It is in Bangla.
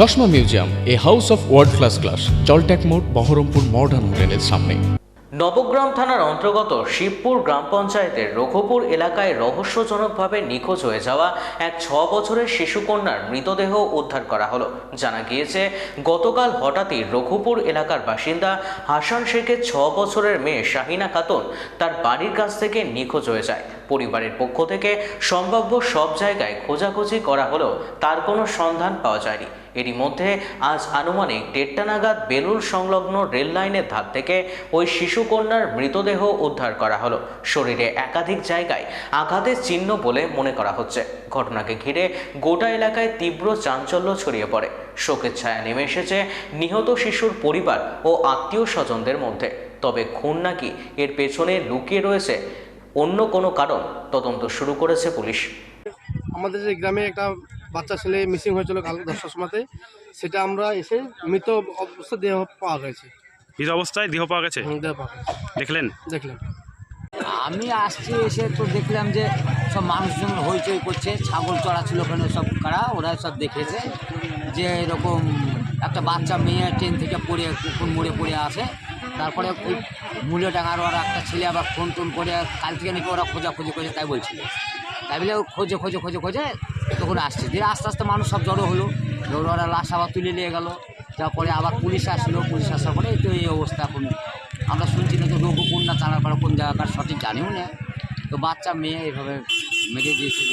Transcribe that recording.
চশমা museum, a house of world class class জলট্যাক মোড়, বহরমপুর মডার্ন হোটেলের সামনে। নবগ্রাম থানার অন্তর্গত শিবপুর গ্রাম পঞ্চায়েতের রঘুপুর এলাকায় রহস্যজনকভাবে নিখোঁজ হয়ে যাওয়া এক ছ বছরের শিশুকন্যার মৃতদেহ উদ্ধার করা হলো। জানা গিয়েছে, গতকাল হঠাৎই রঘুপুর এলাকার বাসিন্দা হাসান শেখের ছ বছরের মেয়ে শাহিনা খাতুন তার বাড়ির কাছ থেকে নিখোঁজ হয়ে যায়। পরিবারের পক্ষ থেকে সম্ভাব্য সব জায়গায় খোঁজাখুঁজি করা হলেও তার কোনো সন্ধান পাওয়া যায়নি। এরই মধ্যে আজ আনুমানিক দেড়টা নাগাদ বেলুল সংলগ্ন রেল লাইনের ধার থেকে ওই শিশুকন্যার মৃতদেহ উদ্ধার করা হলো। শরীরে একাধিক জায়গায় আঘাতের চিহ্ন বলে মনে করা হচ্ছে। ঘটনাকে ঘিরে গোটা এলাকায় তীব্র চাঞ্চল্য ছড়িয়ে পড়ে। শোকের ছায়া নেমে এসেছে নিহত শিশুর পরিবার ও আত্মীয় স্বজনদের মধ্যে। তবে খুন নাকি এর পেছনে লুকিয়ে রয়েছে অন্য কোনো কারণ তদন্ত শুরু করেছে পুলিশ। আমাদের যে গ্রামে একটা বাচ্চা ছেলে মিসিং হয়েছিল কাল দশটার সময়তে সেটা আমরা এসে মৃত অবস্থা দেহ পাওয়া গেছে। মৃত অবস্থায় দেহ পাওয়া গেছে? দেহ পাওয়া গেছে। দেখলেন? দেখলাম আমি আসছি এসে তো দেখলাম যে সব মানুষজন হইচই করছে ছাগল চড়া ছিল ওখানে সব কারা ওরা সব দেখেছে যে এরকম একটা বাচ্চা মেয়ে ট্রেন থেকে পড়ে কুকুর মুড়ে পড়ে আসে তারপরে ওই মূল্য ডাঙার ওরা একটা ছেলে আবার ফোন টোন করে কাল থেকে নাকি ওরা খোঁজাখুঁজি করে তাই বলছিল। তাই বলে খোঁজে খোঁজে খোঁজে খোঁজে তখন আসছে। দিয়ে আস্তে আস্তে মানুষ সব জড়ো হলো। জড়ো ওরা লাশ আবার তুলে নিয়ে গেলো। তারপরে আবার পুলিশ আসলো। পুলিশ আসার পরে তো এই অবস্থা এখন। আমরা শুনছি না যে রঘুপুর না চানাপাড়া কোন জায়গাকার সঠিক জানিও না। তো বাচ্চা, মেয়ে এইভাবে মেরে দিয়েছিল